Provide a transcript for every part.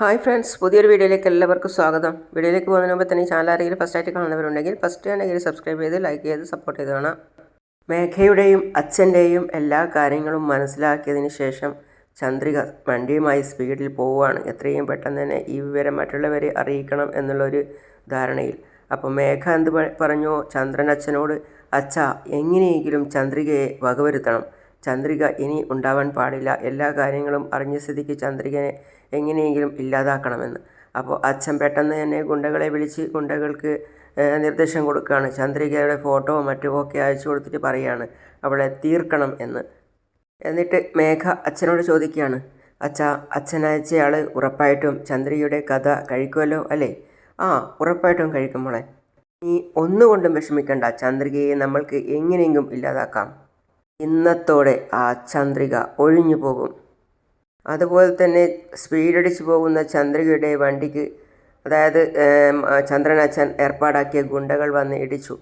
Hi friends പുതിയൊരു വീഡിയോയിലേക്ക് എല്ലാവർക്കും സ്വാഗതം. വീഡിയോയിലേക്ക് പോകുന്നതിന് മുമ്പ് തന്നെ ചാനൽ ആരെങ്കിലും ഫസ്റ്റ് ആയിട്ട് കാണുന്നവരുണ്ടെങ്കിൽ ഫസ്റ്റ് ആണെങ്കിൽ സബ്സ്ക്രൈബ് ചെയ്ത് ലൈക്ക് ചെയ്ത് സപ്പോർട്ട് ചെയ്ത് കാണാം. മേഘയുടെയും അച്ഛന്റെയും എല്ലാ കാര്യങ്ങളും മനസ്സിലാക്കിയതിന് ശേഷം ചന്ദ്രിക വണ്ടിയുമായി സ്പീഡിൽ പോവുകയാണ്. എത്രയും പെട്ടെന്ന് തന്നെ ഈ വിവരം മറ്റുള്ളവരെ അറിയിക്കണം എന്നുള്ളൊരു ധാരണയിൽ. അപ്പോൾ മേഘ എന്ത് പറഞ്ഞു? ചന്ദ്രൻ അച്ഛനോട് അച്ഛ എങ്ങനെയെങ്കിലും ചന്ദ്രികയെ വകവരുത്തണം. ചന്ദ്രിക ഇനി ഉണ്ടാവാൻ പാടില്ല. എല്ലാ കാര്യങ്ങളും അറിഞ്ഞ സ്ഥിതിക്ക് ചന്ദ്രികനെ എങ്ങനെയെങ്കിലും ഇല്ലാതാക്കണമെന്ന്. അപ്പോൾ അച്ഛൻ പെട്ടെന്ന് തന്നെ ഗുണ്ടകളെ വിളിച്ച് ഗുണ്ടകൾക്ക് നിർദ്ദേശം കൊടുക്കുകയാണ്. ചന്ദ്രികയുടെ ഫോട്ടോ മറ്റുമൊക്കെ അയച്ചു കൊടുത്തിട്ട് പറയുകയാണ് അവളെ തീർക്കണം എന്ന്. എന്നിട്ട് മേഘ അച്ഛനോട് ചോദിക്കുകയാണ് അച്ഛാ അച്ഛൻ അയച്ചയാൾ ഉറപ്പായിട്ടും ചന്ദ്രികയുടെ കഥ കഴിക്കുമല്ലോ അല്ലേ? ആ ഉറപ്പായിട്ടും കഴിക്കും മോളെ. നീ ഒന്നുകൊണ്ടും വിഷമിക്കണ്ട. ചന്ദ്രികയെ നമ്മൾക്ക് എങ്ങനെയെങ്കിലും ഇല്ലാതാക്കാം. ഇന്നത്തോടെ ആ ചന്ദ്രിക ഒഴിഞ്ഞു പോകും. അതുപോലെ തന്നെ സ്പീഡടിച്ചു പോകുന്ന ചന്ദ്രികയുടെ വണ്ടിക്ക് അതായത് ചന്ദ്രനച്ഛൻ ഏർപ്പാടാക്കിയ ഗുണ്ടകൾ വന്ന് ഇടിച്ചു.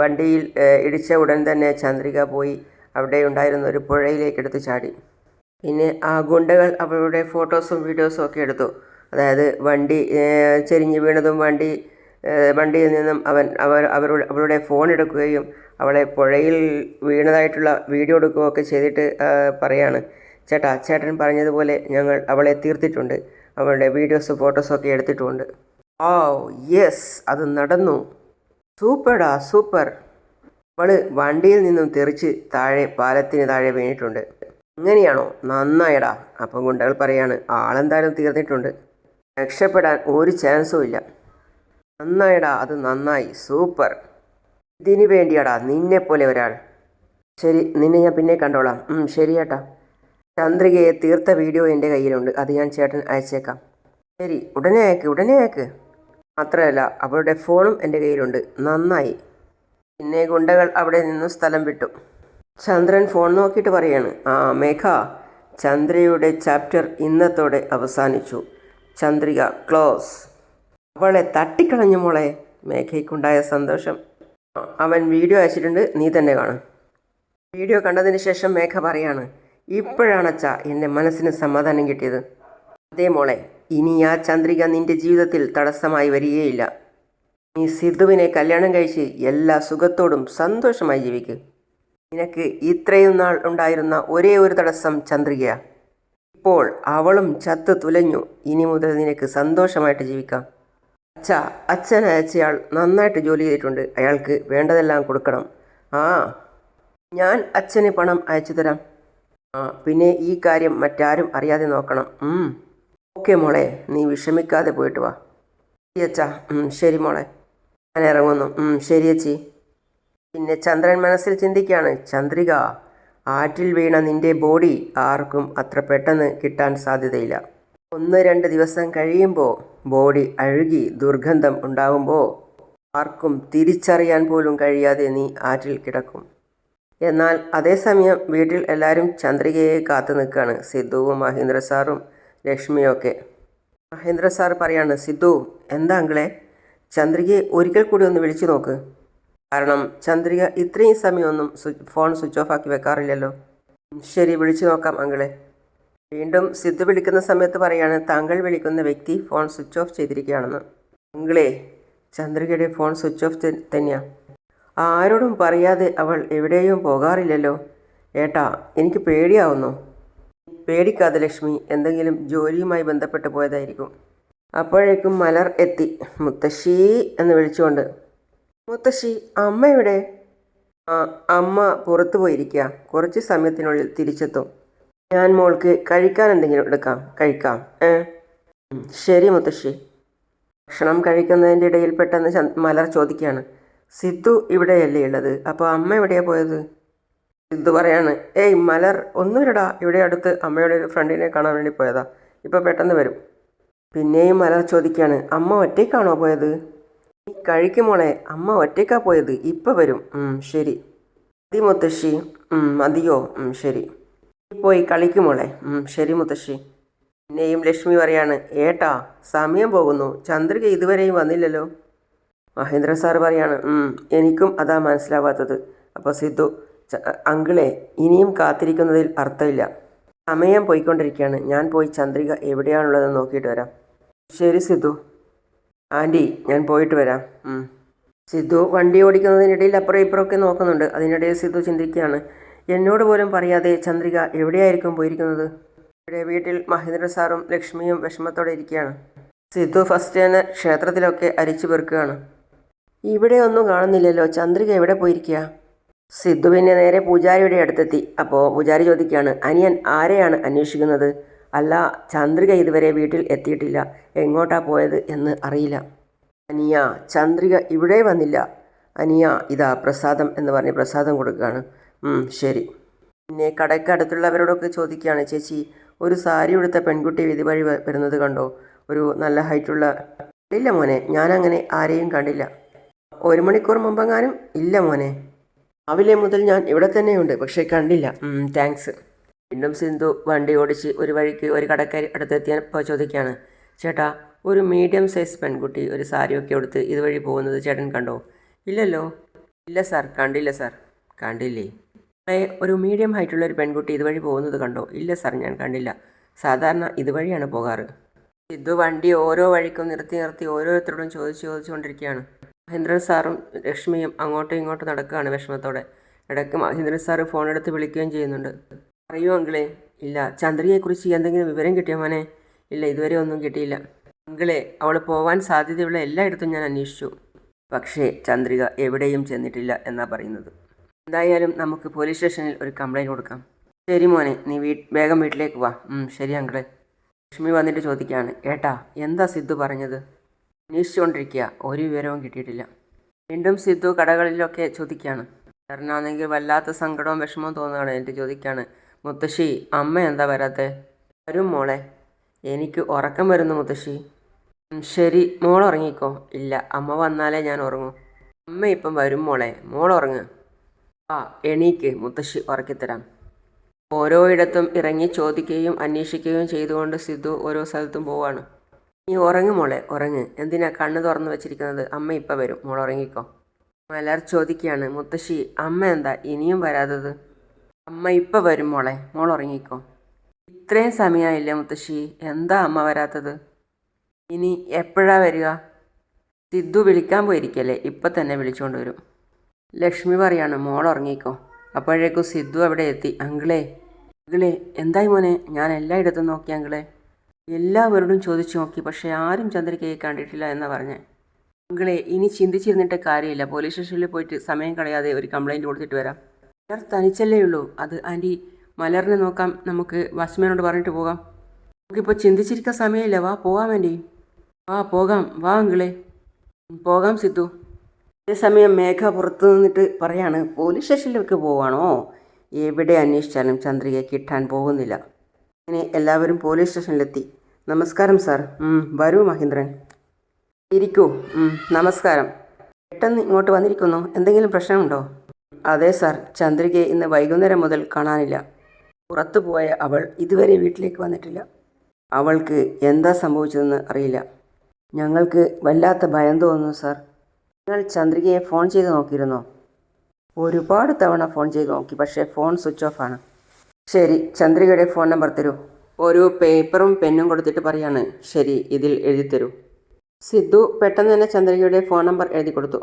വണ്ടിയിൽ ഇടിച്ച ഉടൻ തന്നെ ചന്ദ്രിക പോയി അവിടെ ഉണ്ടായിരുന്ന ഒരു പുഴയിലേക്ക് എടുത്ത് ചാടി. പിന്നെ ആ ഗുണ്ടകൾ അവരുടെ ഫോട്ടോസും വീഡിയോസും ഒക്കെ എടുത്തു. അതായത് വണ്ടി ചെരിഞ്ഞ് വീണതും വണ്ടി വണ്ടിയിൽ നിന്നും അവൻ അവർ അവരുടെ ഫോൺ എടുക്കുകയും അവളെ പുഴയിൽ വീണതായിട്ടുള്ള വീഡിയോ എടുക്കുകയൊക്കെ ചെയ്തിട്ട് പറയാണ്. ചേട്ടാ ചേട്ടൻ പറഞ്ഞതുപോലെ ഞങ്ങൾ അവളെ തീർത്തിട്ടുണ്ട്. അവളുടെ വീഡിയോസ് ഫോട്ടോസൊക്കെ എടുത്തിട്ടുണ്ട്. ഓ യെസ് അത് നടന്നു. സൂപ്പർടാ സൂപ്പർ. അവൾ വണ്ടിയിൽ നിന്നും തെറിച്ച് താഴെ പാലത്തിന് താഴെ വീണിട്ടുണ്ട്. ഇങ്ങനെയാണോ നന്നായടാ. അപ്പം ഗുണ്ടകൾ പറയാണ് ആളെന്തായാലും തീർന്നിട്ടുണ്ട്. രക്ഷപ്പെടാൻ ഒരു ചാൻസും ഇല്ല. നന്നായടാ അത് നന്നായി. സൂപ്പർ. ഇതിനു വേണ്ടിയാടാ നിന്നെ പോലെ ഒരാൾ. ശരി നിന്നെ ഞാൻ പിന്നെ കണ്ടോളാം. ശരി ചേട്ടാ ചന്ദ്രികയെ തീർത്ത വീഡിയോ എന്റെ കയ്യിലുണ്ട്. അത് ഞാൻ ചേട്ടൻ അയച്ചേക്കാം. ശരി ഉടനെ അയക്ക് ഉടനെ അയക്ക്. മാത്രമല്ല അവളുടെ ഫോണും എന്റെ കയ്യിലുണ്ട്. നന്നായി. പിന്നെ ഗുണ്ടകൾ അവിടെ നിന്ന് സ്ഥലം വിട്ടു. ചന്ദ്രൻ ഫോൺ നോക്കിയിട്ട് പറയാണ് ആ മേഘ ചന്ദ്രയുടെ ചാപ്റ്റർ ഇന്നത്തോടെ അവസാനിച്ചു. ചന്ദ്രിക ക്ലോസ്. അവളെ തട്ടിക്കളഞ്ഞു മോളെ. മേഘയ്ക്കുണ്ടായ സന്തോഷം അവൻ വീഡിയോ അയച്ചിട്ടുണ്ട് നീ തന്നെ കാണും. വീഡിയോ കണ്ടതിന് ശേഷം മേഘ പറയാണ് ഇപ്പോഴാണച്ച എന്റെ മനസ്സിന് സമാധാനം കിട്ടിയത്. അതേ മോളെ ഇനി ആ ചന്ദ്രിക നിന്റെ ജീവിതത്തിൽ തടസ്സമായി വരികയില്ല. നീ സിദ്ധുവിനെ കല്യാണം കഴിച്ച് എല്ലാ സുഖത്തോടും സന്തോഷമായി ജീവിക്ക്. നിനക്ക് ഇത്രയും നാൾ ഉണ്ടായിരുന്ന ഒരേ ഒരു തടസ്സം ചന്ദ്രികയാ. ഇപ്പോൾ അവളും ചത്ത് തുലഞ്ഞു. ഇനി മുതൽ നിനക്ക് സന്തോഷമായിട്ട് ജീവിക്കാം. അച്ഛ അച്ഛൻ അയച്ചയാൾ നന്നായിട്ട് ജോലി ചെയ്തിട്ടുണ്ട്. അയാൾക്ക് വേണ്ടതെല്ലാം കൊടുക്കണം. ആ ഞാൻ അച്ഛന് പണം അയച്ചു തരാം. ആ പിന്നെ ഈ കാര്യം മറ്റാരും അറിയാതെ നോക്കണം. ഓക്കെ മോളെ നീ വിഷമിക്കാതെ പോയിട്ട് വാ. ശരി അച്ഛാ ശരി മോളെ. ഞാൻ ഇറങ്ങുന്നു. ശരി അച്ചി പിന്നെ ചന്ദ്രൻ മനസ്സിൽ ചിന്തിക്കുകയാണ് ചന്ദ്രിക ആറ്റിൽ വീണ നിന്റെ ബോഡി ആർക്കും അത്ര പെട്ടെന്ന് കിട്ടാൻ സാധ്യതയില്ല. ഒന്ന് രണ്ട് ദിവസം കഴിയുമ്പോൾ ബോഡി അഴുകി ദുർഗന്ധം ഉണ്ടാകുമ്പോൾ ആർക്കും തിരിച്ചറിയാൻ പോലും കഴിയാതെ നീ ആറ്റിൽ കിടക്കും. എന്നാൽ അതേസമയം വീട്ടിൽ എല്ലാവരും ചന്ദ്രികയെ കാത്തു നിൽക്കുകയാണ് സിദ്ധുവും മഹേന്ദ്ര സാറും ലക്ഷ്മിയൊക്കെ. മഹേന്ദ്ര സാർ പറയാണ് സിദ്ധു എന്താ അങ്കിളെ? ചന്ദ്രികയെ ഒരിക്കൽ കൂടി ഒന്ന് വിളിച്ചു നോക്ക്. കാരണം ചന്ദ്രിക ഇത്രയും സമയമൊന്നും ഫോൺ സ്വിച്ച് ഓഫ് ആക്കി വെക്കാറില്ലല്ലോ. ശരി വിളിച്ചു നോക്കാം അങ്കിളെ. വീണ്ടും സിദ്ധു വിളിക്കുന്ന സമയത്ത് പറയാണ് താങ്കൾ വിളിക്കുന്ന വ്യക്തി ഫോൺ സ്വിച്ച് ഓഫ് ചെയ്തിരിക്കുകയാണെന്ന്. അങ്കിളേ ചന്ദ്രികയുടെ ഫോൺ സ്വിച്ച് ഓഫ് തന്നെയാ. ആരോടും പറയാതെ അവൾ എവിടെയും പോകാറില്ലല്ലോ. ഏട്ടാ എനിക്ക് പേടിയാവുന്നു. പേടിക്കാതെ ലക്ഷ്മി എന്തെങ്കിലും ജോലിയുമായി ബന്ധപ്പെട്ട് പോയതായിരിക്കും. അപ്പോഴേക്കും മലർ എത്തി. മുത്തശ്ശി എന്ന് വിളിച്ചുകൊണ്ട് മുത്തശ്ശി അമ്മ എവിടെ? അമ്മ പുറത്തു പോയിരിക്കുക കുറച്ച് സമയത്തിനുള്ളിൽ തിരിച്ചെത്തും. ഞാൻ മോൾക്ക് കഴിക്കാൻ എന്തെങ്കിലും എടുക്കാം. കഴിക്കാം. ഏ? ശരി മുത്തശ്ശി. ഭക്ഷണം കഴിക്കുന്നതിന്റെ ഇടയിൽ പെട്ടെന്ന് മലർ ചോദിക്കുകയാണ്. സിദ്ധു ഇവിടെയല്ലേ ഉള്ളത്? അപ്പോൾ അമ്മ എവിടെയാ പോയത്? സിദ്ധു പറയാണ് ഏയ് മലർ ഒന്നുമില്ലടാ ഇവിടെ അടുത്ത് അമ്മയുടെ ഒരു ഫ്രണ്ടിനെ കാണാൻ വേണ്ടി പോയതാ. ഇപ്പോൾ പെട്ടെന്ന് വരും. പിന്നെയും മലർ ചോദിക്കുകയാണ് അമ്മ ഒറ്റയ്ക്കാണോ പോയത്? നീ കഴിക്കുമോളെ അമ്മ ഒറ്റയ്ക്കാ പോയത്. ഇപ്പോൾ വരും. ശരി. മതി മുത്തശ്ശി. മതിയോ. ശരി. പോയി കളിക്കുമോളെ ശരി മുത്തശ്ശി. പിന്നെയും ലക്ഷ്മി പറയാണ് ഏട്ടാ സമയം പോകുന്നു. ചന്ദ്രിക ഇതുവരെയും വന്നില്ലല്ലോ? മഹേന്ദ്ര സാർ പറയാണ് "ഉം, എനിക്കും അതാ മനസ്സിലാവാത്തത്. അപ്പോൾ സിദ്ധു "ച- അങ്കിളെ ഇനിയും കാത്തിരിക്കുന്നതിൽ അർത്ഥമില്ല. സമയം പോയിക്കൊണ്ടിരിക്കുകയാണ്. ഞാൻ പോയി ചന്ദ്രിക എവിടെയാണുള്ളതെന്ന് നോക്കിയിട്ട് വരാം. ശരി സിദ്ധു. ആന്റി ഞാൻ പോയിട്ട് വരാം. സിദ്ധു വണ്ടി ഓടിക്കുന്നതിനിടയിൽ അപ്പുറം ഇപ്പുറമൊക്കെ നോക്കുന്നുണ്ട്. അതിനിടയിൽ സിദ്ധു ചിന്തിക്കുകയാണ് എന്നോട് പോലും പറയാതെ ചന്ദ്രിക എവിടെയായിരിക്കും പോയിരിക്കുന്നത്? ഇവിടെ വീട്ടിൽ മഹേന്ദ്ര സാറും ലക്ഷ്മിയും വിഷമത്തോടെ ഇരിക്കുകയാണ്. സിദ്ധു ഫസ്റ്റ് തന്നെ ക്ഷേത്രത്തിലൊക്കെ അരിച്ചു പെറുക്കുകയാണ്. ഇവിടെ ഒന്നും കാണുന്നില്ലല്ലോ. ചന്ദ്രിക എവിടെ പോയിരിക്കുക? സിദ്ധു പിന്നെ നേരെ പൂജാരിയുടെ അടുത്തെത്തി. അപ്പോൾ പൂജാരി ചോദിക്കുകയാണ് അനിയൻ ആരെയാണ് അന്വേഷിക്കുന്നത്? അല്ല ചന്ദ്രിക ഇതുവരെ വീട്ടിൽ എത്തിയിട്ടില്ല. എങ്ങോട്ടാ പോയത് എന്ന് അറിയില്ല. അനിയ ചന്ദ്രിക ഇവിടെ വന്നില്ല. അനിയ ഇതാ പ്രസാദം എന്ന് പറഞ്ഞ് പ്രസാദം കൊടുക്കുകയാണ്. ശരി. പിന്നെ കടയ്ക്ക് അടുത്തുള്ളവരോടൊക്കെ ചോദിക്കുകയാണ് ചേച്ചി ഒരു സാരി ഉടുത്ത പെൺകുട്ടി വിധി വഴി വരുന്നത് കണ്ടോ? ഒരു നല്ല ഹൈറ്റുള്ള ഇല്ല മോനെ ഞാനങ്ങനെ ആരെയും കണ്ടില്ല. ഒരു മണിക്കൂർ മുമ്പെങ്ങാനും ഇല്ല മോനെ. രാവിലെ മുതൽ ഞാൻ ഇവിടെ തന്നെയുണ്ട് പക്ഷേ കണ്ടില്ല. താങ്ക്സ്. വീണ്ടും സിന്ധു വണ്ടി ഓടിച്ച് ഒരു വഴിക്ക് ഒരു കടക്കാരി അടുത്തെത്തിയപ്പോൾ ചോദിക്കുകയാണ്. ചേട്ടാ ഒരു മീഡിയം സൈസ് പെൺകുട്ടി ഒരു സാരിയൊക്കെ എടുത്ത് ഇതുവഴി പോകുന്നത് ചേട്ടൻ കണ്ടോ? ഇല്ലല്ലോ. ഇല്ല സാർ കണ്ടില്ല സാർ. കണ്ടില്ലേ? ഒരു മീഡിയം ഹൈറ്റുള്ള ഒരു പെൺകുട്ടി ഇതുവഴി പോകുന്നത് കണ്ടോ? ഇല്ല സാർ ഞാൻ കണ്ടില്ല. സാധാരണ ഇതുവഴിയാണ് പോകാറ്. സിദ്ധു വണ്ടി ഓരോ വഴിക്കും നിർത്തി നിർത്തി ഓരോരുത്തരോടും ചോദിച്ച് ചോദിച്ചുകൊണ്ടിരിക്കുകയാണ്. മഹേന്ദ്രൻ സാറും ലക്ഷ്മിയും അങ്ങോട്ടും ഇങ്ങോട്ടും നടക്കുകയാണ് വിഷമത്തോടെ. ഇടയ്ക്ക് മഹേന്ദ്രൻ സാറ് ഫോൺ എടുത്ത് വിളിക്കുകയും ചെയ്യുന്നുണ്ട്. അറിയോ അങ്കിളെ? ഇല്ല. ചന്ദ്രികയെക്കുറിച്ച് എന്തെങ്കിലും വിവരം കിട്ടിയോ മോനെ? ഇല്ല ഇതുവരെ ഒന്നും കിട്ടിയില്ല. അങ്കിളെ അവൾ പോവാൻ സാധ്യതയുള്ള എല്ലായിടത്തും ഞാൻ അന്വേഷിച്ചു. പക്ഷേ ചന്ദ്രിക എവിടെയും ചെന്നിട്ടില്ല എന്നാ പറയുന്നത്. എന്തായാലും നമുക്ക് പോലീസ് സ്റ്റേഷനിൽ ഒരു കംപ്ലൈന്റ് കൊടുക്കാം. ശരി മോനെ നീ വീ വേഗം വീട്ടിലേക്ക് വാ. ശരി അങ്കിളെ. ലക്ഷ്മി വന്നിട്ട് ചോദിക്കുകയാണ് ഏട്ടാ എന്താ സിദ്ധു പറഞ്ഞത്? അന്വേഷിച്ചുകൊണ്ടിരിക്കുക ഒരു വിവരവും കിട്ടിയിട്ടില്ല. വീണ്ടും സിദ്ധു കടകളിലൊക്കെ ചോദിക്കുകയാണ്. ചേട്ടനാണെങ്കിൽ വല്ലാത്ത സങ്കടവും വിഷമവും തോന്നുകയാണ് എന്നിട്ട് ചോദിക്കുകയാണ് മുത്തശ്ശി അമ്മ എന്താ വരാത്തേ? വരും മോളെ. എനിക്ക് ഉറക്കം വരുന്നു മുത്തശ്ശി. "ഉം, ശരി. മോൾ ഉറങ്ങിക്കോ. ഇല്ല അമ്മ വന്നാലേ ഞാൻ ഉറങ്ങൂ. അമ്മ ഇപ്പം വരും മോളെ. മോൾ ഉറങ്ങ്. ആ എണീക്ക്. മുത്തശ്ശി ഉറക്കിത്തരാം. ഓരോയിടത്തും ഇറങ്ങി ചോദിക്കുകയും അന്വേഷിക്കുകയും ചെയ്തുകൊണ്ട് സിദ്ധു ഓരോ സ്ഥലത്തും പോവാണ്. നീ ഉറങ്ങ് മോളെ. ഉറങ്ങ്. എന്തിനാ കണ്ണ് തുറന്ന് വെച്ചിരിക്കുന്നത്? അമ്മ ഇപ്പം വരും. മോൾ ഉറങ്ങിക്കോ. മലർ ചോദിക്കുകയാണ്. മുത്തശ്ശി അമ്മ എന്താ? ഇനിയും വരാത്തത്? അമ്മ ഇപ്പം വരും മോളെ. മോൾ ഉറങ്ങിക്കോ. ഇത്രയും സമയമായില്ലേ മുത്തശ്ശി? എന്താ അമ്മ വരാത്തത്? ഇനി എപ്പോഴാണ് വരിക? സിദ്ധു വിളിക്കാൻ പോയിരിക്കല്ലേ ഇപ്പം തന്നെ വിളിച്ചുകൊണ്ട് വരും. ലക്ഷ്മി പറയാണ് മോൾ ഉറങ്ങിക്കോ. അപ്പോഴേക്കും സിദ്ധു അവിടെ എത്തി. അങ്കിളേ അങ്കിളേ എന്തായി മോനെ? ഞാൻ എല്ലായിടത്തും നോക്കി അങ്കിളേ. എല്ലാവരോടും ചോദിച്ചു നോക്കി പക്ഷേ ആരും ചന്ദ്രികയെ കണ്ടിട്ടില്ല എന്ന് പറഞ്ഞേ. അങ്കിളെ ഇനി ചിന്തിച്ചിരുന്നിട്ട് കാര്യമില്ല. പോലീസ് സ്റ്റേഷനിൽ പോയിട്ട് സമയം കളയാതെ ഒരു കംപ്ലൈന്റ് കൊടുത്തിട്ട് വരാം. മലർ തനിച്ചല്ലേ ഉള്ളൂ. അത് ആന്റി മലറിനെ നോക്കാം. നമുക്ക് വാച്ച്മാനോട് പറഞ്ഞിട്ട് പോകാം. നമുക്കിപ്പോൾ ചിന്തിച്ചിരിക്കാൻ സമയമില്ല. വാ പോകാൻ ആന്റി. വാ പോകാം. വാ അങ്കിളെ. പോകാം സിദ്ധു. അതേസമയം മേഘ പുറത്തു നിന്നിട്ട് പറയാണ് പോലീസ് സ്റ്റേഷനിലേക്ക് പോവാണോ? എവിടെ അന്വേഷിച്ചാലും ചന്ദ്രികയെ കിട്ടാൻ പോകുന്നില്ല. അങ്ങനെ എല്ലാവരും പോലീസ് സ്റ്റേഷനിലെത്തി. നമസ്കാരം സാർ. വരൂ മഹേന്ദ്രൻ. ഇരിക്കൂ. നമസ്കാരം. പെട്ടെന്ന് ഇങ്ങോട്ട് വന്നിരിക്കുന്നു. എന്തെങ്കിലും പ്രശ്നമുണ്ടോ? അതെ സാർ. ചന്ദ്രികയെ ഇന്ന് വൈകുന്നേരം മുതൽ കാണാനില്ല. പുറത്തു പോയ അവൾ ഇതുവരെ വീട്ടിലേക്ക് വന്നിട്ടില്ല. അവൾക്ക് എന്താ സംഭവിച്ചതെന്ന് അറിയില്ല. ഞങ്ങൾക്ക് വല്ലാത്ത ഭയം തോന്നുന്നു സർ. നിങ്ങൾ ചന്ദ്രികയെ ഫോൺ ചെയ്ത് നോക്കിയിരുന്നോ? ഒരുപാട് തവണ ഫോൺ ചെയ്ത് നോക്കി പക്ഷേ ഫോൺ സ്വിച്ച് ഓഫ് ആണ്. ശരി ചന്ദ്രികയുടെ ഫോൺ നമ്പർ തരൂ. ഒരു പേപ്പറും പെന്നും കൊടുത്തിട്ട് പറയാണ്. ശരി ഇതിൽ എഴുതി തരൂ. സിദ്ധു പെട്ടെന്ന് തന്നെ ചന്ദ്രികയുടെ ഫോൺ നമ്പർ എഴുതി കൊടുത്തു.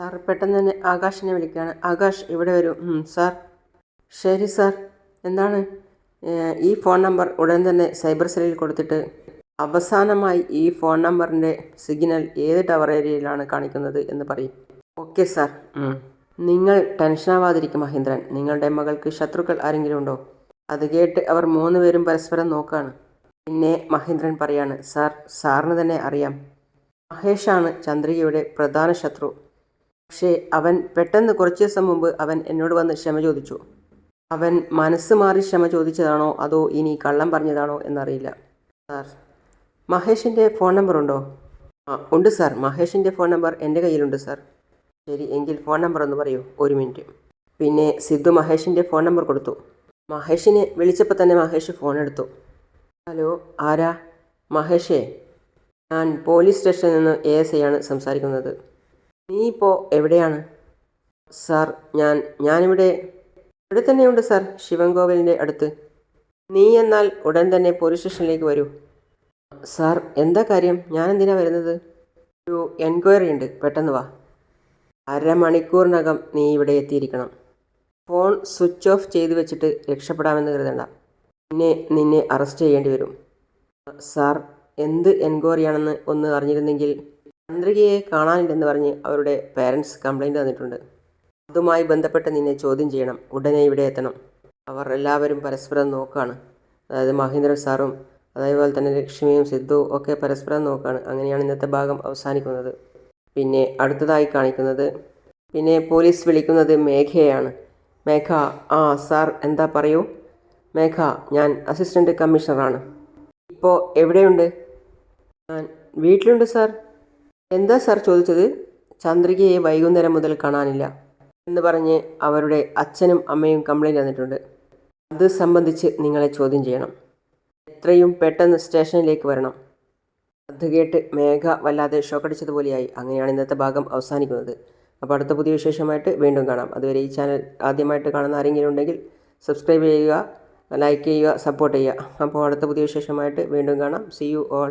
സാർ പെട്ടെന്ന് തന്നെ ആകാശിനെ വിളിക്കുകയാണ്. ആകാശ് ഇവിടെ വരൂ. സാർ. ശരി സാർ. എന്താണ്? ഈ ഫോൺ നമ്പർ ഉടൻ തന്നെ സൈബർ സെല്ലിൽ കൊടുത്തിട്ട് അവസാനമായി ഈ ഫോൺ നമ്പറിന്റെ സിഗ്നൽ ഏത് ടവർ ഏരിയയിലാണ് കാണിക്കുന്നത് എന്ന് പറയും. Okay sir. നിങ്ങൾ ടെൻഷനാവാതിരിക്കും മഹേന്ദ്രൻ. നിങ്ങളുടെ മകൾക്ക് ശത്രുക്കൾ ആരെങ്കിലും ഉണ്ടോ? അത് കേട്ട് അവർ മൂന്നുപേരും പരസ്പരം നോക്കാണ്. പിന്നെ മഹേന്ദ്രൻ പറയാണ് സാർ സാറിന് തന്നെ അറിയാം. മഹേഷാണ് ചന്ദ്രികയുടെ പ്രധാന ശത്രു. പക്ഷേ അവൻ പെട്ടെന്ന് കുറച്ച് ദിവസം മുമ്പ് അവൻ എന്നോട് വന്ന് ക്ഷമ ചോദിച്ചു. അവൻ മനസ്സ് മാറി ക്ഷമ ചോദിച്ചതാണോ? അതോ ഇനി കള്ളം പറഞ്ഞതാണോ എന്നറിയില്ല. സാർ മഹേഷിന്റെ ഫോൺ നമ്പർ ഉണ്ടോ ആ ഉണ്ട് സാർ. മഹേഷിന്റെ ഫോൺ നമ്പർ എന്റെ കയ്യിലുണ്ട് സാർ. ശരി എങ്കിൽ ഫോൺ നമ്പർ ഒന്ന് പറയൂ. ഒരു മിനിറ്റ്. പിന്നെ സിദ്ധു മഹേഷിന്റെ ഫോൺ നമ്പർ കൊടുത്തു. മഹേഷിനെ വിളിച്ചപ്പോൾ തന്നെ മഹേഷ് ഫോൺ എടുത്തു. ഹലോ ആരാ? മഹേഷേ ഞാൻ പോലീസ് സ്റ്റേഷനിൽ നിന്ന് എ എസ് ഐ ആണ് സംസാരിക്കുന്നത്. നീ ഇപ്പോൾ എവിടെയാണ്? സാർ ഞാൻ ഞാനിവിടെ ഇവിടെ തന്നെയുണ്ട് സാർ. ശിവൻകോവിലിന്റെ അടുത്ത്. നീ എന്നാൽ ഉടൻ തന്നെ പോലീസ് സ്റ്റേഷനിലേക്ക് വരൂ. സാർ എന്താ കാര്യം? ഞാൻ എന്തിനാ വരുന്നത്? ഒരു എൻക്വയറി ഉണ്ട്. പെട്ടെന്ന് വാ. അരമണിക്കൂറിനകം നീ ഇവിടെ എത്തിയിരിക്കണം. ഫോൺ സ്വിച്ച് ഓഫ് ചെയ്തു വെച്ചിട്ട് രക്ഷപ്പെടാമെന്ന് കരുതണ്ട. പിന്നെ നിന്നെ അറസ്റ്റ് ചെയ്യേണ്ടി വരും. സാർ എന്ത് എൻക്വയറിയാണെന്ന് ഒന്ന് അറിഞ്ഞിരുന്നെങ്കിൽ ചന്ദ്രികയെ കാണാനില്ലെന്ന് പറഞ്ഞ് അവരുടെ പേരൻസ് കംപ്ലൈന്റ് തന്നിട്ടുണ്ട്. അതുമായി ബന്ധപ്പെട്ട് നിന്നെ ചോദ്യം ചെയ്യണം. ഉടനെ ഇവിടെ എത്തണം. അവർ എല്ലാവരും പരസ്പരം നോക്കാണ്. അതായത് മഹേന്ദ്രൻ സാറും അതേപോലെ തന്നെ ലക്ഷ്മിയും സിദ്ധു ഒക്കെ പരസ്പരം നോക്കുകയാണ് അങ്ങനെയാണ് ഇന്നത്തെ ഭാഗം അവസാനിക്കുന്നത്. പിന്നെ അടുത്തതായി കാണിക്കുന്നത് പിന്നെ പോലീസ് വിളിക്കുന്നത് മേഘയാണ്. മേഘ ആ സാർ എന്താ പറയൂ? മേഘ ഞാൻ അസിസ്റ്റന്റ് കമ്മീഷണറാണ്. ഇപ്പോൾ എവിടെയുണ്ട്? ഞാൻ വീട്ടിലുണ്ട് സാർ. എന്താ സാർ ചോദിച്ചത്? ചന്ദ്രികയെ വൈകുന്നേരം മുതൽ കാണാനില്ല എന്ന് പറഞ്ഞ് അവരുടെ അച്ഛനും അമ്മയും കംപ്ലൈന്റ് തന്നിട്ടുണ്ട്. അത് സംബന്ധിച്ച് നിങ്ങളെ ചോദ്യം ചെയ്യണം. എത്രയും പെട്ടെന്ന് സ്റ്റേഷനിലേക്ക് വരണം. അത് കേട്ട് മേഘ വല്ലാതെ ഷോക്കടിച്ചതുപോലെയായി അങ്ങനെയാണ് ഇന്നത്തെ ഭാഗം അവസാനിക്കുന്നത്. അപ്പോൾ അടുത്ത പുതിയ വിശേഷമായിട്ട് വീണ്ടും കാണാം. അതുവരെ ഈ ചാനൽ ആദ്യമായിട്ട് കാണുന്ന ആരെങ്കിലും ഉണ്ടെങ്കിൽ സബ്സ്ക്രൈബ് ചെയ്യുക ലൈക്ക് ചെയ്യുക സപ്പോർട്ട് ചെയ്യുക. അപ്പോൾ അടുത്ത പുതിയ വിശേഷമായിട്ട് വീണ്ടും കാണാം. C you all